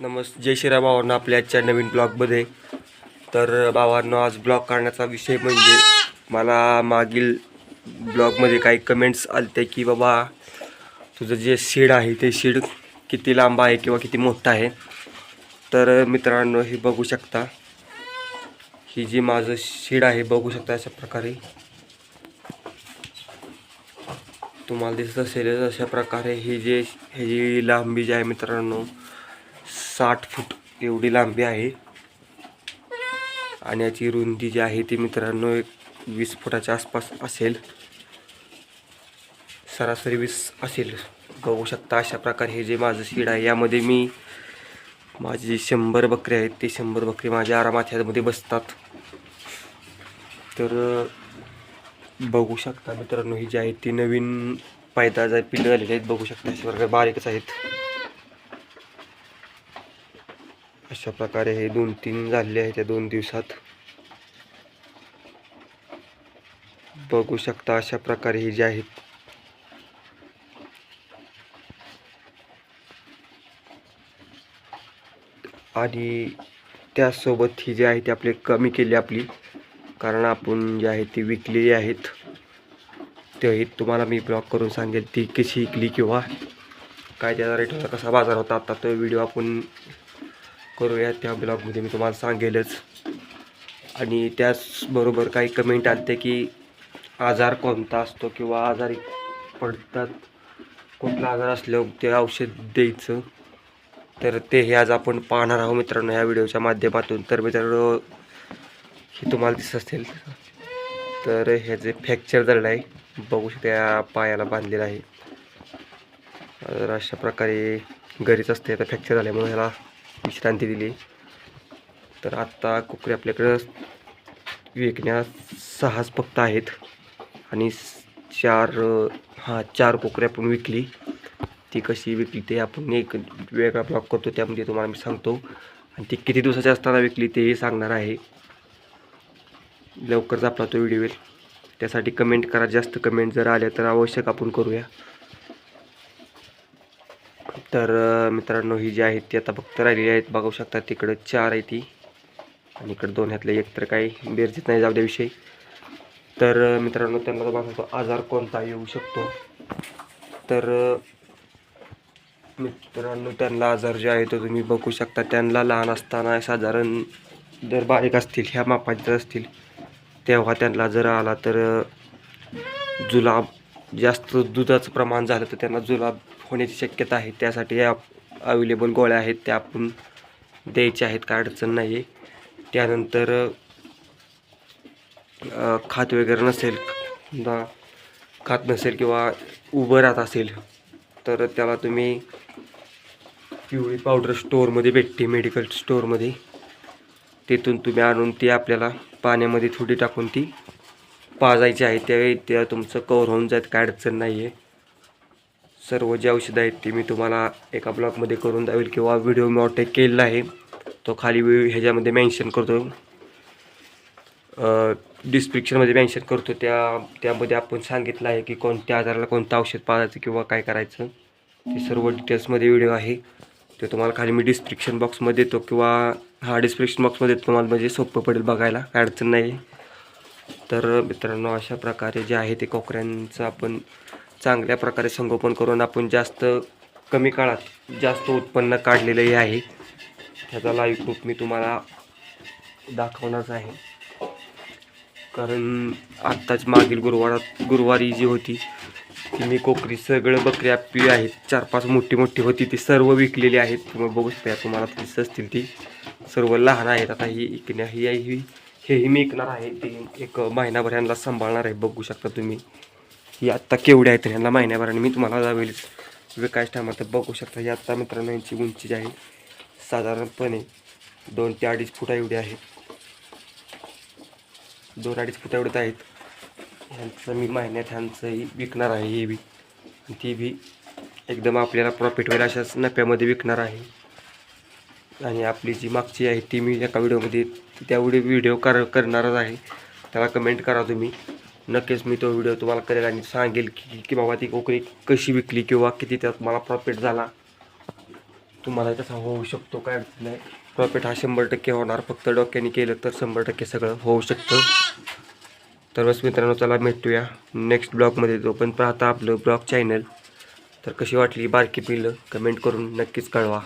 नमस् जय श्रीराम भावांना आपल्या आजच्या नवीन ब्लॉगमध्ये. तर भावांना आज ब्लॉग करण्याचा विषय म्हणजे मला मागील ब्लॉगमध्ये काही कमेंट्स आलते की बाबा तुझं जे शीड आहे ते शीड किती लांब आहे किंवा किती मोठं आहे? तर मित्रांनो हे बघू शकता. ही जी माझं शीड आहे बघू शकता अशा प्रकारे. तुम्हाला दिसत असेल अशा प्रकारे ही जे ही जी लांबी जी आहे मित्रांनो साठ फूट एवढी लांबी आहे. आणि याची रुंदी जी आहे ती मित्रांनो एक वीस फुटाच्या आसपास असेल. सरासरी वीस असेल. बघू शकता अशा प्रकारे हे जे माझं सीड आहे यामध्ये मी माझी जी शंभर बकरी आहेत ते शंभर बकरी माझ्या आरामात ह्यामध्ये बसतात. तर बघू शकता मित्रांनो ही जी आहे ती नवीन पायदा जा पिल्लं झालेली आहेत बघू शकता अशा प्रकारे बारीकच आहेत. अशा प्रकारे हे दोन तीन झालेले आहेत या दोन दिवसात. बघू शकता अशा प्रकारे ही जे आहेत. आणि त्यासोबत ही जी आहे ती आपली कमी केली आपली. कारण आपण जी आहे ती विकलेली आहेत. तेही तुम्हाला मी ब्लॉग करून सांगेल ती कशी विकली किंवा काय त्याचा रेट होता कसा बाजार होता आता तो व्हिडिओ आपण करूया त्या ब्लॉगमध्ये मी तुम्हाला सांगेलच. आणि त्याचबरोबर काही कमेंट आलते की आजार कोणता असतो किंवा आजारी पडतात कुठला आजार असल्यावर ते औषध द्यायचं. तर ते हे आज आपण पाहणार आहोत मित्रांनो ह्या व्हिडिओच्या माध्यमातून. तर मित्रांनो हे तुम्हाला दिसत असेल. तर ह्याचे फ्रॅक्चर झालेलं आहे बघू शकता पायाला बांधलेलं आहे. तर अशा प्रकारे घरीच असते आता फ्रॅक्चर झाल्यामुळे ह्याला विश्रांती दिली. तर आत्ता कुकरी आपल्याकडं विकण्यास सहाच फक्त आहेत. आणि चार हां चार कोकरी आपण विकली. ती कशी विकली ते आपण एक वेगळा ब्लॉक करतो त्यामध्ये तुम्हाला मी सांगतो. आणि ती किती दिवसाची असताना विकली तेही सांगणार आहे. लवकरच आपला तो व्हिडिओ येईल. त्यासाठी कमेंट करा. जास्त कमेंट जर आल्या तर आवश्यक आपण करूया. तर मित्रांनो ही जी आहेत ती आता फक्त राहिलेली आहेत. बघू शकता तिकडं चार आहे ती. आणि इकडं दोन ह्यातले एक तर काही बेरजेत नाही जाऊ त्याविषयी तर मित्रांनो त्यांना बघा सांगतो आजार कोणता येऊ शकतो. तर मित्रांनो त्यांना आजार जे आहे तो तुम्ही बघू शकता. त्यांना लहान असताना साधारण जर बारीक असतील ह्या मापाचे जर असतील तेव्हा त्यांना जर आला तर जुलाब जास्त दुधाचं प्रमाण झालं तर त्यांना जुलाब होण्याची शक्यता आहे. त्यासाठी या अवेलेबल गोळ्या आहेत त्या आपण द्यायच्या आहेत. काय अडचण नाही आहे त्यानंतर खात वगैरे नसेल खात नसेल किंवा उभं राहत असेल तर त्याला तुम्ही पिवळी पावडर स्टोअरमध्ये भेटते मेडिकल स्टोअरमध्ये तिथून तुम्ही आणून ती आपल्याला पाण्यामध्ये थोडी टाकून ती पाजायची आहे. त्यावेळी त्या तुमचं कवर होऊन जात काय अडचण नाही आहे सर्व जे औषधं आहेत ते मी तुम्हाला एका ब्लॉगमध्ये करून द्यावेल किंवा व्हिडिओ मी ऑटेक केलेला आहे. तो खाली ह्याच्यामध्ये मेन्शन करतो डिस्क्रिप्शनमध्ये मेन्शन करतो त्या त्यामध्ये आपण सांगितलं आहे की कोणत्या आजाराला कोणतं औषध पाळायचं किंवा काय करायचं. ते सर्व डिटेल्समध्ये व्हिडिओ आहे. ते तुम्हाला खाली मी डिस्क्रिप्शन बॉक्समध्ये देतो किंवा हा डिस्क्रिप्शन बॉक्समध्ये तुम्हाला म्हणजे सोपं पडेल बघायला. काय अडचण नाही. तर मित्रांनो अशा प्रकारे जे आहे ते कोकऱ्यांचं आपण चांगल्या प्रकारे संगोपन करून आपण जास्त कमी काळात जास्त उत्पन्न काढलेलंही आहे. त्याचा लाईव्ह प्रूफ मी तुम्हाला दाखवणारच आहे. कारण आत्ताच मागील गुरुवारात गुरुवारी जी होती ती मी कोकरी सगळं बकऱ्या आपली आहेत. चार पाच मोठी मोठी होती ती सर्व विकलेली आहेत. तुम्ही बघू शकता तुम्हाला दिसत असतील ती. सर्व लहान आहेत. आता ही इकण्या ही ही हेही मी ऐकणार आहे. ती एक महिनाभर यांना सांभाळणार आहे. बघू शकता तुम्ही. ही आत्ता केवढी आहेत ह्यांना महिन्याभराने मी तुम्हाला जावेल विकास ठामात बघू शकता ही आत्ता मित्रांनो यांची उंची जी आहे साधारणपणे दोन ते अडीच फुटा एवढी आहे. दोन अडीच फुटा एवढ्यात आहेत. ह्यांचं मी महिन्यात ह्यांचंही विकणार आहे हे बी. ती बी एकदम आपल्याला प्रॉफिट होईल अशाच नफ्यामध्ये विकणार आहे. आणि आपली जी मागची आहे ती मी एका व्हिडिओमध्ये त्यावेळी व्हिडिओ कर करणारच आहे. त्याला कमेंट करा तुम्ही. नक्कीच मी तो व्हिडिओ तुम्हाला करेल आणि सांगेल की की बाबा ती कोकरी कशी विकली किंवा किती त्यात मला प्रॉफिट झाला. तुम्हाला तसा होऊ शकतो काय अडचण नाही. प्रॉफिट हा शंभर टक्के होणार. फक्त डोक्याने केलं तर शंभर टक्के सगळं होऊ शकतं. तर बस मित्रांनो चला भेटूया नेक्स्ट ब्लॉगमध्ये तो पण पाहता आपलं ब्लॉग चॅनल तर कशी वाटली? बारकी पिलं कमेंट करून नक्कीच कळवा.